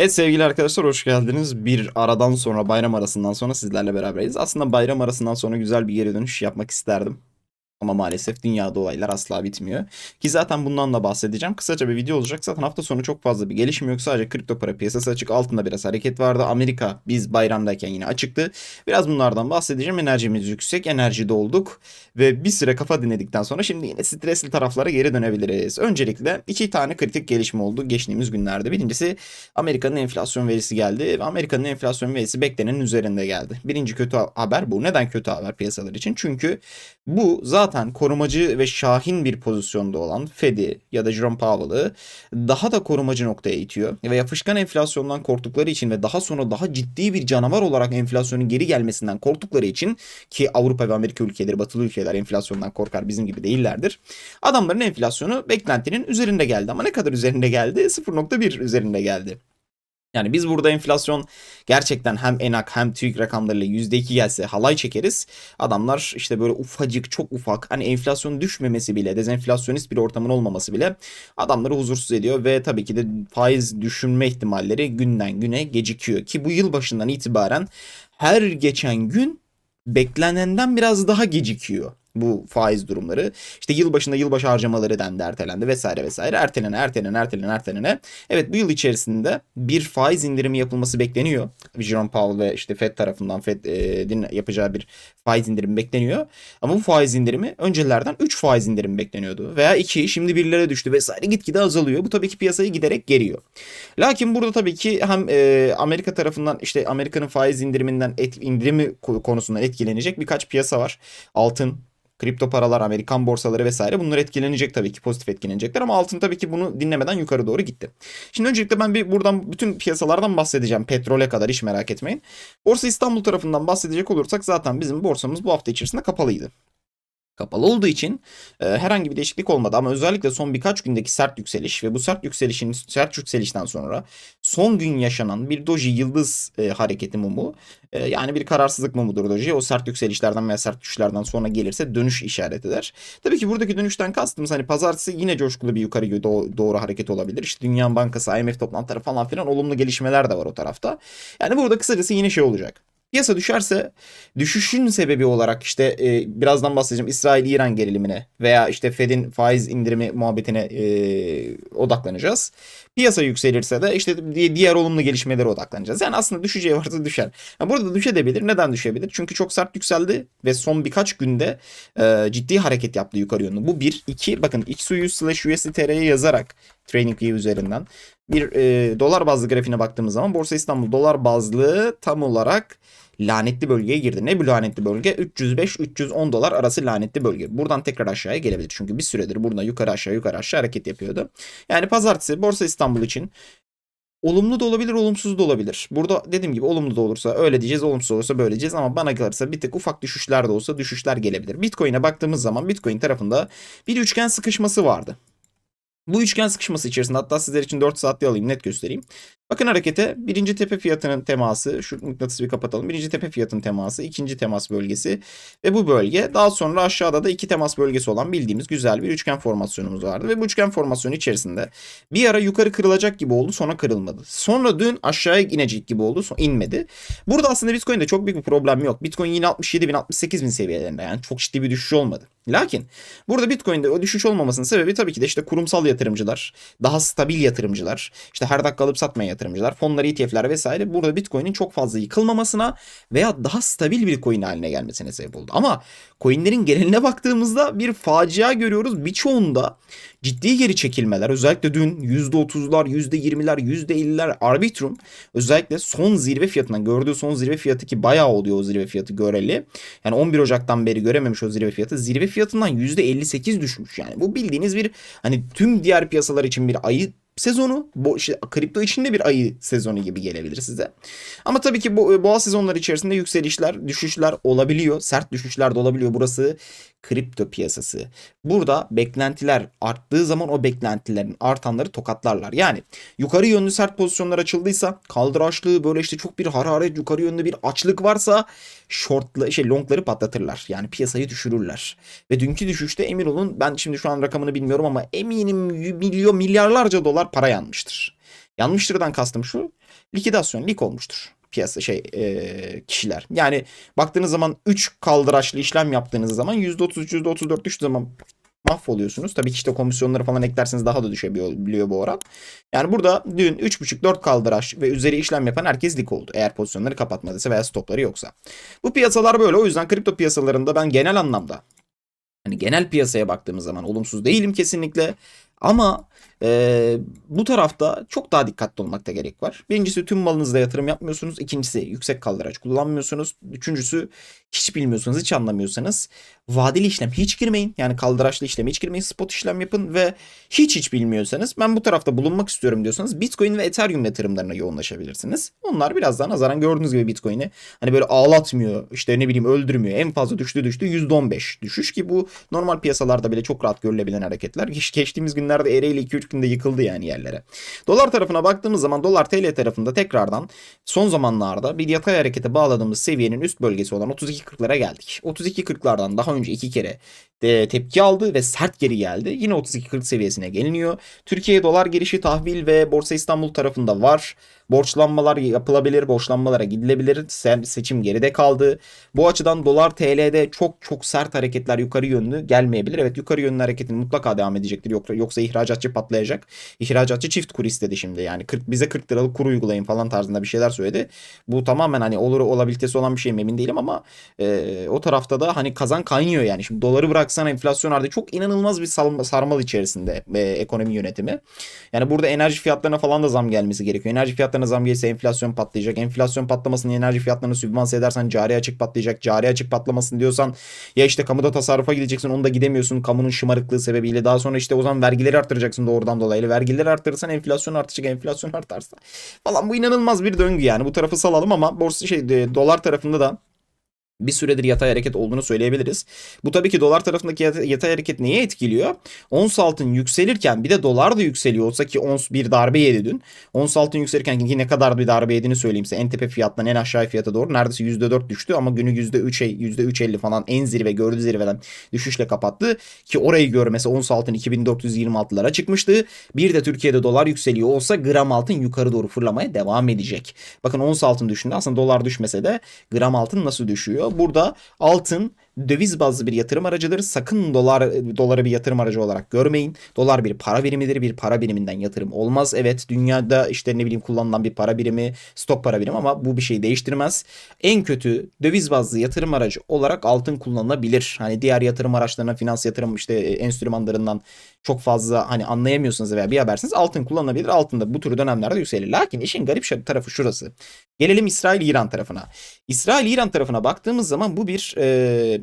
Evet sevgili arkadaşlar hoş geldiniz. Bir aradan sonra bayram arasından sonra sizlerle beraberiz. Aslında bayram arasından sonra güzel bir geri dönüş yapmak isterdim. Ama maalesef dünyada olaylar asla bitmiyor. Ki zaten bundan da bahsedeceğim. Kısaca bir video olacak. Zaten hafta sonu çok fazla bir gelişim yok. Sadece kripto para piyasası açık. Altında biraz hareket vardı. Amerika biz bayramdayken yine açıktı. Biraz bunlardan bahsedeceğim. Enerjimiz yüksek. Enerjide olduk. Ve bir süre kafa dinledikten sonra şimdi yine stresli taraflara geri dönebiliriz. Öncelikle iki tane kritik gelişme oldu geçtiğimiz günlerde. Birincisi Amerika'nın enflasyon verisi geldi. Ve Amerika'nın enflasyon verisi beklenenin üzerinde geldi. Birinci kötü haber bu. Neden kötü haber piyasalar için? Çünkü bu zaten korumacı ve şahin bir pozisyonda olan Fed'i ya da Jerome Powell'ı daha da korumacı noktaya itiyor. Ve yapışkan enflasyondan korktukları için ve daha sonra daha ciddi bir canavar olarak enflasyonun geri gelmesinden korktukları için ki Avrupa ve Amerika ülkeleri, batılı ülkeler enflasyondan korkar bizim gibi değillerdir. Adamların enflasyonu beklentinin üzerinde geldi ama ne kadar üzerinde geldi? 0.1 üzerinde geldi. Yani biz burada enflasyon gerçekten hem enak hem TÜİK rakamlarıyla %2 gelse halay çekeriz. Adamlar işte böyle ufacık çok ufak hani enflasyon düşmemesi bile dezenflasyonist bir ortamın olmaması bile adamları huzursuz ediyor. Ve tabii ki de faiz düşünme ihtimalleri günden güne gecikiyor. Ki bu yıl başından itibaren her geçen gün beklenenden biraz daha gecikiyor bu faiz durumları. İşte yılbaşında yılbaşı harcamaları dendi ertelendi vesaire vesaire. Ertelene ertelene ertelene ertelene. Evet bu yıl içerisinde bir faiz indirimi yapılması bekleniyor. Jerome Powell ve işte Fed tarafından Fed'in yapacağı bir faiz indirimi bekleniyor. Ama bu faiz indirimi öncelerden 3 faiz indirimi bekleniyordu. Veya 2 şimdi birlere düştü vesaire gitgide azalıyor. Bu tabii ki piyasayı giderek geriyor. Lakin burada tabii ki hem e, Amerika tarafından işte Amerika'nın faiz indiriminden et, indirimi konusundan etkilenecek birkaç piyasa var. Altın, kripto paralar, Amerikan borsaları vesaire bunlar etkilenecek tabii ki pozitif etkilenecekler ama altın tabii ki bunu dinlemeden yukarı doğru gitti. Şimdi öncelikle ben bir buradan bütün piyasalardan bahsedeceğim. Petrole kadar hiç merak etmeyin. Borsa İstanbul tarafından bahsedecek olursak zaten bizim borsamız bu hafta içerisinde kapalıydı kapalı olduğu için e, herhangi bir değişiklik olmadı ama özellikle son birkaç gündeki sert yükseliş ve bu sert yükselişin sert yükselişten sonra son gün yaşanan bir doji yıldız e, hareketi mumu e, yani bir kararsızlık mumudur doji o sert yükselişlerden veya sert düşüşlerden sonra gelirse dönüş işaret eder. Tabii ki buradaki dönüşten kastımız hani pazartesi yine coşkulu bir yukarı doğ- doğru hareket olabilir. İşte Dünya Bankası, IMF toplantıları falan filan olumlu gelişmeler de var o tarafta. Yani burada kısacası yine şey olacak. Piyasa düşerse düşüşün sebebi olarak işte e, birazdan bahsedeceğim İsrail-İran gerilimine veya işte Fed'in faiz indirimi muhabbetine e, odaklanacağız. Piyasa yükselirse de işte diğer olumlu gelişmelere odaklanacağız. Yani aslında düşeceği varsa düşer. Yani burada düşebilir. Neden düşebilir? Çünkü çok sert yükseldi ve son birkaç günde e, ciddi hareket yaptı yukarı yönlü. Bu bir. iki bakın XUU slash USDTR'ye yazarak TradingView üzerinden bir e, dolar bazlı grafiğine baktığımız zaman Borsa İstanbul dolar bazlı tam olarak lanetli bölgeye girdi. Ne bu lanetli bölge? 305-310 dolar arası lanetli bölge. Buradan tekrar aşağıya gelebilir. Çünkü bir süredir burada yukarı aşağı yukarı aşağı hareket yapıyordu. Yani pazartesi Borsa İstanbul için Olumlu da olabilir, olumsuz da olabilir. Burada dediğim gibi olumlu da olursa öyle diyeceğiz, olumsuz olursa böyle diyeceğiz ama bana kalırsa bir tık ufak düşüşler de olsa düşüşler gelebilir. Bitcoin'e baktığımız zaman Bitcoin tarafında bir üçgen sıkışması vardı. Bu üçgen sıkışması içerisinde hatta sizler için 4 saatte alayım net göstereyim. Bakın harekete birinci tepe fiyatının teması şu mıknatısı bir kapatalım. Birinci tepe fiyatının teması ikinci temas bölgesi ve bu bölge daha sonra aşağıda da iki temas bölgesi olan bildiğimiz güzel bir üçgen formasyonumuz vardı. Ve bu üçgen formasyonu içerisinde bir ara yukarı kırılacak gibi oldu sonra kırılmadı. Sonra dün aşağıya inecek gibi oldu sonra inmedi. Burada aslında Bitcoin'de çok büyük bir problem yok. Bitcoin yine 67 bin 68 bin seviyelerinde yani çok ciddi bir düşüş olmadı. Lakin burada Bitcoin'de o düşüş olmamasının sebebi tabii ki de işte kurumsal yatırımcılar, daha stabil yatırımcılar, işte her dakika alıp satmayan yatırımcılar, fonlar, ETF'ler vesaire burada Bitcoin'in çok fazla yıkılmamasına veya daha stabil bir coin haline gelmesine sebep oldu. Ama coinlerin geneline baktığımızda bir facia görüyoruz. Birçoğunda ciddi geri çekilmeler özellikle dün %30'lar, %20'ler, %50'ler Arbitrum özellikle son zirve fiyatından gördüğü son zirve fiyatı ki bayağı oluyor o zirve fiyatı göreli. Yani 11 Ocak'tan beri görememiş o zirve fiyatı. Zirve fiyatından %58 düşmüş yani. Bu bildiğiniz bir hani tüm diğer piyasalar için bir ayı sezonu. Bu işte kripto içinde bir ayı sezonu gibi gelebilir size. Ama tabii ki bu boğa sezonları içerisinde yükselişler, düşüşler olabiliyor. Sert düşüşler de olabiliyor. Burası kripto piyasası. Burada beklentiler arttığı zaman o beklentilerin artanları tokatlarlar. Yani yukarı yönlü sert pozisyonlar açıldıysa kaldıraçlı böyle işte çok bir hararet yukarı yönlü bir açlık varsa shortla şey longları patlatırlar. Yani piyasayı düşürürler. Ve dünkü düşüşte emin olun ben şimdi şu an rakamını bilmiyorum ama eminim milyon milyarlarca dolar para yanmıştır. Yanmıştırdan kastım şu. Likidasyon, lik olmuştur piyasa şey e, kişiler. Yani baktığınız zaman 3 kaldıraçlı işlem yaptığınız zaman %33 %34 düştüğü zaman mahvoluyorsunuz. Tabii ki işte komisyonları falan eklerseniz daha da düşebiliyor bu oran. Yani burada dün 3.5-4 kaldıraç ve üzeri işlem yapan herkes lik oldu. Eğer pozisyonları kapatmadıysa veya stopları yoksa. Bu piyasalar böyle. O yüzden kripto piyasalarında ben genel anlamda hani genel piyasaya baktığımız zaman olumsuz değilim kesinlikle. Ama e, bu tarafta çok daha dikkatli olmakta gerek var. Birincisi tüm malınızda yatırım yapmıyorsunuz. İkincisi yüksek kaldıraç kullanmıyorsunuz. Üçüncüsü hiç bilmiyorsanız, hiç anlamıyorsanız vadeli işlem hiç girmeyin. Yani kaldıraçlı işleme hiç girmeyin. Spot işlem yapın ve hiç hiç bilmiyorsanız ben bu tarafta bulunmak istiyorum diyorsanız Bitcoin ve Ethereum yatırımlarına yoğunlaşabilirsiniz. Onlar biraz daha nazaran gördüğünüz gibi Bitcoin'i hani böyle ağlatmıyor, işte ne bileyim öldürmüyor. En fazla düştü düştü %15 düşüş ki bu normal piyasalarda bile çok rahat görülebilen hareketler. Geçtiğimiz günlerde ereğiyle 2-3 günde yıkıldı yani yerlere. Dolar tarafına baktığımız zaman dolar TL tarafında tekrardan son zamanlarda bir yatay harekete bağladığımız seviyenin üst bölgesi olan 32.40'lara geldik. 32.40'lardan daha önce iki kere de tepki aldı ve sert geri geldi. Yine 32.40 seviyesine geliniyor. Türkiye dolar girişi tahvil ve Borsa İstanbul tarafında var. Borçlanmalar yapılabilir, borçlanmalara gidilebilir. Seçim geride kaldı. Bu açıdan dolar TL'de çok çok sert hareketler yukarı yönlü gelmeyebilir. Evet yukarı yönlü hareketin mutlaka devam edecektir. Yoksa, yoksa ihracatçı patlayacak. İhracatçı çift kur istedi şimdi yani. 40, bize 40 liralık kur uygulayın falan tarzında bir şeyler söyledi. Bu tamamen hani olur olabilitesi olan bir şey mi emin değilim ama e, o tarafta da hani kazan kaynıyor yani. Şimdi doları bıraksan enflasyon artık çok inanılmaz bir sarmal içerisinde e, ekonomi yönetimi. Yani burada enerji fiyatlarına falan da zam gelmesi gerekiyor. Enerji fiyatlarına zam gelirse enflasyon patlayacak. Enflasyon patlamasını enerji fiyatlarını sübvanse edersen cari açık patlayacak. Cari açık patlamasın diyorsan ya işte kamuda tasarrufa gideceksin onu da gidemiyorsun kamunun şımarıklığı sebebiyle. Daha sonra işte o zaman vergileri arttıracaksın doğrudan dolayı. Vergileri arttırırsan enflasyon artacak. Enflasyon artarsa falan bu inanılmaz bir döngü yani. Bu tarafı salalım ama borsa şey dolar tarafında da bir süredir yatay hareket olduğunu söyleyebiliriz. Bu tabii ki dolar tarafındaki yatay hareket neye etkiliyor? Ons altın yükselirken bir de dolar da yükseliyor olsa ki ons bir darbe yedi dün. Ons altın yükselirken ki ne kadar bir darbe yediğini söyleyeyim size. En tepe fiyattan en aşağı fiyata doğru neredeyse %4 düştü ama günü %3 %3.50 falan en zirve gördüğü zirveden düşüşle kapattı. Ki orayı görmesi ons altın 2426'lara çıkmıştı. Bir de Türkiye'de dolar yükseliyor olsa gram altın yukarı doğru fırlamaya devam edecek. Bakın ons altın düşündü aslında dolar düşmese de gram altın nasıl düşüyor? Burada altın döviz bazlı bir yatırım aracıdır. Sakın dolar doları bir yatırım aracı olarak görmeyin. Dolar bir para birimidir. Bir para biriminden yatırım olmaz. Evet dünyada işte ne bileyim kullanılan bir para birimi, stok para birimi ama bu bir şey değiştirmez. En kötü döviz bazlı yatırım aracı olarak altın kullanılabilir. Hani diğer yatırım araçlarına, finans yatırım işte enstrümanlarından çok fazla hani anlayamıyorsunuz veya bir habersiniz altın kullanılabilir. Altında bu tür dönemlerde yükselir. Lakin işin garip tarafı şurası. Gelelim İsrail-İran tarafına. İsrail-İran tarafına baktığımız zaman bu bir e,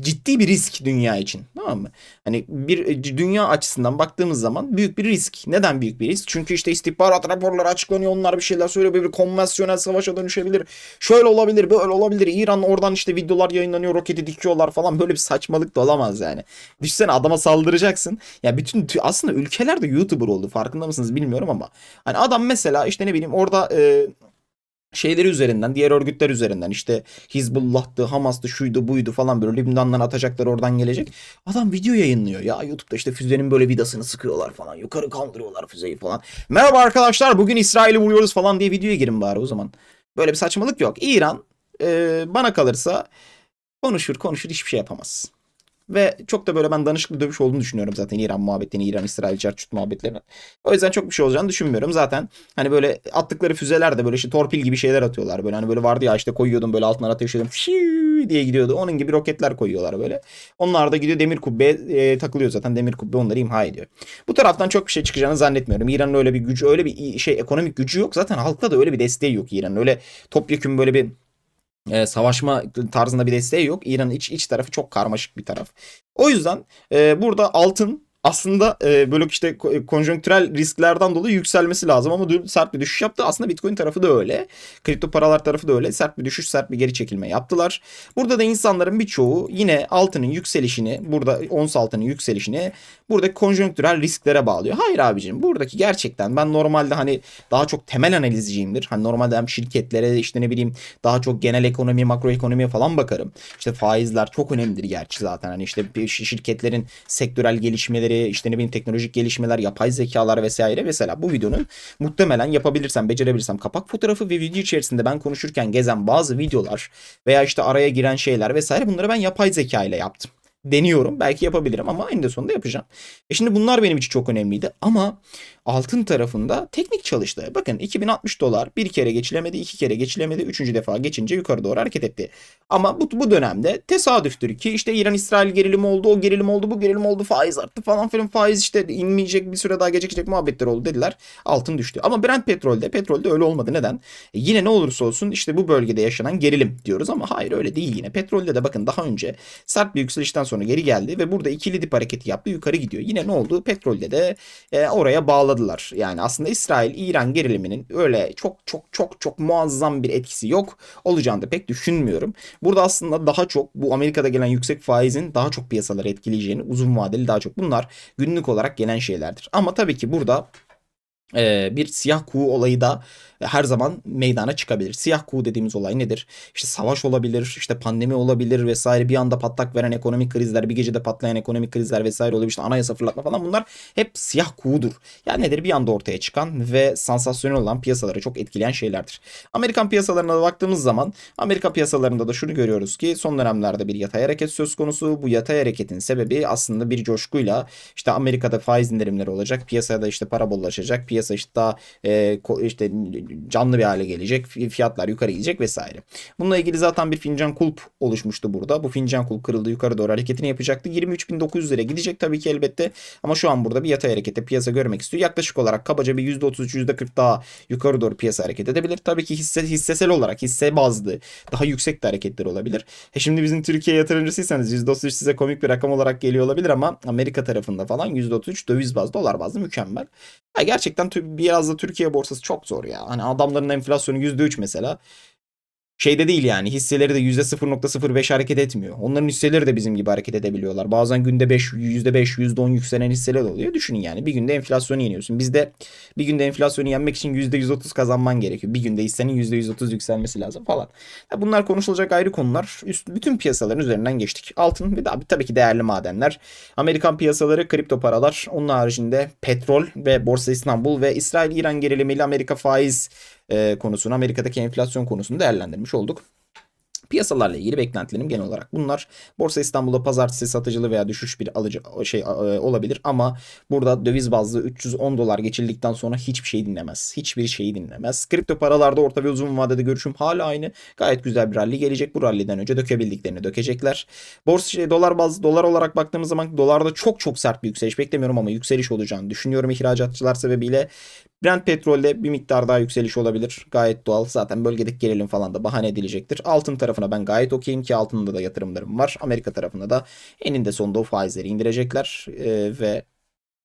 ciddi bir risk dünya için. Tamam mı? Hani bir e, dünya açısından baktığımız zaman büyük bir risk. Neden büyük bir risk? Çünkü işte istihbarat raporları açıklanıyor. Onlar bir şeyler söylüyor. Bir konvansiyonel savaşa dönüşebilir. Şöyle olabilir, böyle olabilir. İran oradan işte videolar yayınlanıyor. Roketi dikiyorlar falan. Böyle bir saçmalık da olamaz yani. Düşünsene adama saldıracaksın. Ya bütün aslında ülkeler de YouTuber oldu. Farkında mısınız bilmiyorum ama. Hani adam mesela işte ne bileyim orada e, şeyleri üzerinden, diğer örgütler üzerinden işte Hizbullah'tı, Hamas'tı, şuydu, buydu falan böyle Lübnan'dan atacaklar oradan gelecek. Adam video yayınlıyor ya YouTube'da işte füzenin böyle vidasını sıkıyorlar falan. Yukarı kaldırıyorlar füzeyi falan. Merhaba arkadaşlar bugün İsrail'i vuruyoruz falan diye videoya girin bari o zaman. Böyle bir saçmalık yok. İran e, bana kalırsa konuşur konuşur hiçbir şey yapamaz. Ve çok da böyle ben danışıklı dövüş olduğunu düşünüyorum zaten İran muhabbetlerini, İran İsrail çarçut muhabbetlerini. O yüzden çok bir şey olacağını düşünmüyorum. Zaten hani böyle attıkları füzeler de böyle işte torpil gibi şeyler atıyorlar. Böyle hani böyle vardı ya işte koyuyordum böyle altına ateş ediyordum. diye gidiyordu. Onun gibi roketler koyuyorlar böyle. Onlar da gidiyor demir kubbe e, takılıyor zaten. Demir kubbe onları imha ediyor. Bu taraftan çok bir şey çıkacağını zannetmiyorum. İran'ın öyle bir gücü, öyle bir şey ekonomik gücü yok. Zaten halkta da öyle bir desteği yok İran'ın. Öyle topyekun böyle bir e, savaşma tarzında bir desteği yok. İran'ın iç iç tarafı çok karmaşık bir taraf. O yüzden e, burada altın aslında e, böyle işte konjonktürel risklerden dolayı yükselmesi lazım ama dün sert bir düşüş yaptı. Aslında Bitcoin tarafı da öyle. Kripto paralar tarafı da öyle. Sert bir düşüş, sert bir geri çekilme yaptılar. Burada da insanların birçoğu yine altının yükselişini, burada ons altının yükselişini buradaki konjonktürel risklere bağlıyor. Hayır abicim buradaki gerçekten ben normalde hani daha çok temel analizciyimdir. Hani normalde hem şirketlere işte ne bileyim daha çok genel ekonomi, makro ekonomiye falan bakarım. İşte faizler çok önemlidir gerçi zaten. Hani işte şirketlerin sektörel gelişmeleri gelişmeleri, işte ne bileyim teknolojik gelişmeler, yapay zekalar vesaire. Mesela bu videonun muhtemelen yapabilirsem, becerebilirsem kapak fotoğrafı ve video içerisinde ben konuşurken gezen bazı videolar veya işte araya giren şeyler vesaire bunları ben yapay zeka ile yaptım. Deniyorum. Belki yapabilirim ama eninde sonunda yapacağım. E şimdi bunlar benim için çok önemliydi ama altın tarafında teknik çalıştı. Bakın 2060 dolar bir kere geçilemedi, iki kere geçilemedi, üçüncü defa geçince yukarı doğru hareket etti. Ama bu, bu dönemde tesadüftür ki işte İran-İsrail gerilimi oldu, o gerilim oldu, bu gerilim oldu, faiz arttı falan filan faiz işte inmeyecek bir süre daha gecikecek muhabbetler oldu dediler. Altın düştü. Ama Brent petrolde, petrolde öyle olmadı. Neden? E yine ne olursa olsun işte bu bölgede yaşanan gerilim diyoruz ama hayır öyle değil yine. Petrolde de bakın daha önce sert bir yükselişten sonra geri geldi ve burada ikili dip hareketi yaptı yukarı gidiyor. Yine ne oldu? Petrolde de e, oraya bağladılar. Yani aslında İsrail-İran geriliminin öyle çok çok çok çok muazzam bir etkisi yok. Olacağını da pek düşünmüyorum. Burada aslında daha çok bu Amerika'da gelen yüksek faizin daha çok piyasaları etkileyeceğini uzun vadeli daha çok bunlar günlük olarak gelen şeylerdir. Ama tabii ki burada bir siyah kuğu olayı da her zaman meydana çıkabilir. Siyah kuğu dediğimiz olay nedir? İşte savaş olabilir, işte pandemi olabilir vesaire. Bir anda patlak veren ekonomik krizler, bir gecede patlayan ekonomik krizler vesaire olabilir. İşte anayasa fırlatma falan bunlar hep siyah kuğudur. Yani nedir? Bir anda ortaya çıkan ve sansasyonel olan piyasaları çok etkileyen şeylerdir. Amerikan piyasalarına da baktığımız zaman Amerika piyasalarında da şunu görüyoruz ki son dönemlerde bir yatay hareket söz konusu. Bu yatay hareketin sebebi aslında bir coşkuyla işte Amerika'da faiz indirimleri olacak. Piyasaya da işte para bollaşacak. Piyasa işte daha e, işte canlı bir hale gelecek. Fiyatlar yukarı gidecek vesaire. Bununla ilgili zaten bir fincan kulp oluşmuştu burada. Bu fincan kulp kırıldı yukarı doğru hareketini yapacaktı. 23.900 lira gidecek tabii ki elbette. Ama şu an burada bir yatay harekette piyasa görmek istiyor. Yaklaşık olarak kabaca bir %33 %40 daha yukarı doğru piyasa hareket edebilir. Tabii ki hisse, hissesel olarak hisse bazlı daha yüksek de hareketler olabilir. E şimdi bizim Türkiye yatırımcısıysanız %33 size komik bir rakam olarak geliyor olabilir ama Amerika tarafında falan %33 döviz bazlı dolar bazlı mükemmel. Ya gerçekten biraz da Türkiye borsası çok zor ya. Hani adamların enflasyonu %3 mesela şeyde değil yani hisseleri de %0.05 hareket etmiyor. Onların hisseleri de bizim gibi hareket edebiliyorlar. Bazen günde 5, %5, %10 yükselen hisseler oluyor. Düşünün yani bir günde enflasyonu yeniyorsun. Bizde bir günde enflasyonu yenmek için %130 kazanman gerekiyor. Bir günde hissenin %130 yükselmesi lazım falan. Bunlar konuşulacak ayrı konular. Üst, bütün piyasaların üzerinden geçtik. Altın ve daha tabii ki değerli madenler. Amerikan piyasaları, kripto paralar. Onun haricinde petrol ve Borsa İstanbul ve İsrail-İran gerilimiyle Amerika faiz e, konusunu, Amerika'daki enflasyon konusunu değerlendirmiş olduk. Piyasalarla ilgili beklentilerim genel olarak bunlar. Borsa İstanbul'da pazartesi satıcılı veya düşüş bir alıcı şey e, olabilir ama burada döviz bazlı 310 dolar geçildikten sonra hiçbir şey dinlemez. Hiçbir şeyi dinlemez. Kripto paralarda orta ve uzun vadede görüşüm hala aynı. Gayet güzel bir rally gelecek. Bu rally'den önce dökebildiklerini dökecekler. Borsa şey, dolar bazlı dolar olarak baktığımız zaman dolarda çok çok sert bir yükseliş beklemiyorum ama yükseliş olacağını düşünüyorum ihracatçılar sebebiyle. Brent petrolde bir miktar daha yükseliş olabilir. Gayet doğal. Zaten bölgedeki gerilim falan da bahane edilecektir. Altın tarafına ben gayet okeyim ki altında da yatırımlarım var. Amerika tarafında da eninde sonunda o faizleri indirecekler ee, ve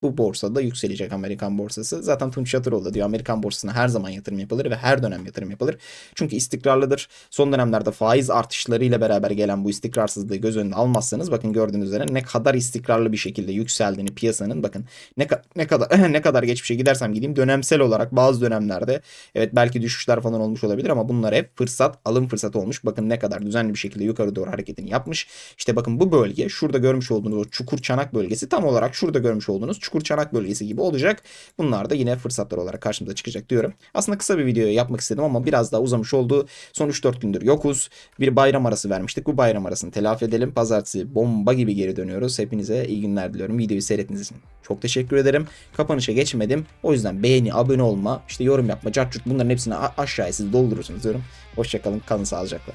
bu borsada yükselecek Amerikan borsası. Zaten Tunç Çatıroğlu diyor Amerikan borsasına her zaman yatırım yapılır ve her dönem yatırım yapılır. Çünkü istikrarlıdır. Son dönemlerde faiz artışlarıyla beraber gelen bu istikrarsızlığı göz önüne almazsanız bakın gördüğünüz üzere ne kadar istikrarlı bir şekilde yükseldiğini piyasanın bakın ne, ne kadar ne kadar geçmişe gidersem gideyim dönemsel olarak bazı dönemlerde evet belki düşüşler falan olmuş olabilir ama bunlar hep fırsat alım fırsatı olmuş. Bakın ne kadar düzenli bir şekilde yukarı doğru hareketini yapmış. İşte bakın bu bölge şurada görmüş olduğunuz o çukur çanak bölgesi tam olarak şurada görmüş olduğunuz çukur çanak bölgesi gibi olacak. Bunlar da yine fırsatlar olarak karşımıza çıkacak diyorum. Aslında kısa bir video yapmak istedim ama biraz daha uzamış oldu. Son 3-4 gündür yokuz. Bir bayram arası vermiştik. Bu bayram arasını telafi edelim. Pazartesi bomba gibi geri dönüyoruz. Hepinize iyi günler diliyorum. Videoyu seyrettiğiniz için çok teşekkür ederim. Kapanışa geçmedim. O yüzden beğeni, abone olma, işte yorum yapma, cart bunların hepsini aşağıya siz doldurursunuz diyorum. Hoşçakalın, kalın sağlıcakla.